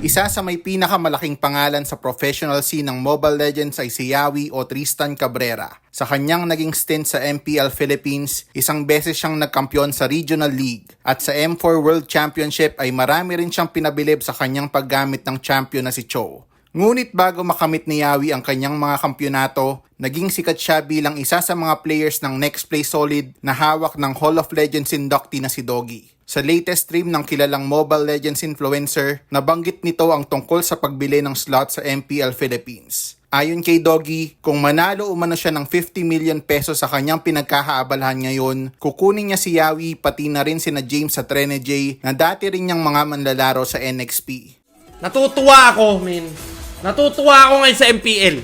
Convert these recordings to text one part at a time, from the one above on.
Isa sa may pinakamalaking pangalan sa professional scene ng Mobile Legends ay si Yawi o Tristan Cabrera. Sa kanyang naging stint sa MPL Philippines, isang beses siyang nagkampiyon sa Regional League. At sa M4 World Championship ay marami rin siyang pinabilib sa kanyang paggamit ng champion na si Cho. Ngunit bago makamit ni Yawi ang kanyang mga kampyonato, naging sikat siya bilang isa sa mga players ng Next Play Solid na hawak ng Hall of Legends inductee na si Doggy. Sa latest stream ng kilalang Mobile Legends influencer, nabanggit nito ang tungkol sa pagbili ng slot sa MPL Philippines. Ayon kay Doggy, kung manalo umano siya ng 50 million pesos sa kanyang pinagkakaabalahan ngayon, kukunin niya si Yawi pati na rin sina James sa Trene J na dati rin niyang mga manlalaro sa NXP. Natutuwa ako, min. Natutuwa ako ngayon sa MPL.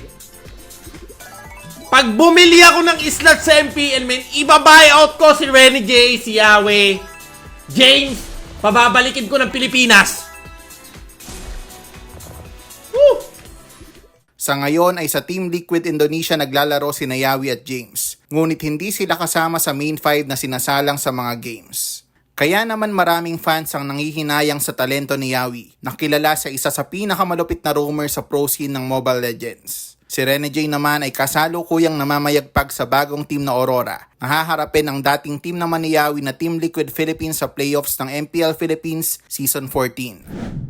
Pag bumili ako ng slot sa MPL, men, iba-buy out ko si Renny J, si Yahweh, James, pababalikin ko ng Pilipinas. Woo! Sa ngayon ay sa Team Liquid Indonesia naglalaro si Nayawi at James. Ngunit hindi sila kasama sa main five na sinasalang sa mga games. Kaya naman maraming fans ang nangihinayang sa talento ni Yawi, na kilala sa isa sa pinakamalupit na roamer sa pro scene ng Mobile Legends. Si Rene J naman ay kasalukuyang namamayagpag sa bagong team na Aurora. Nahaharapin ang dating team naman ni Yawi na Team Liquid Philippines sa playoffs ng MPL Philippines Season 14.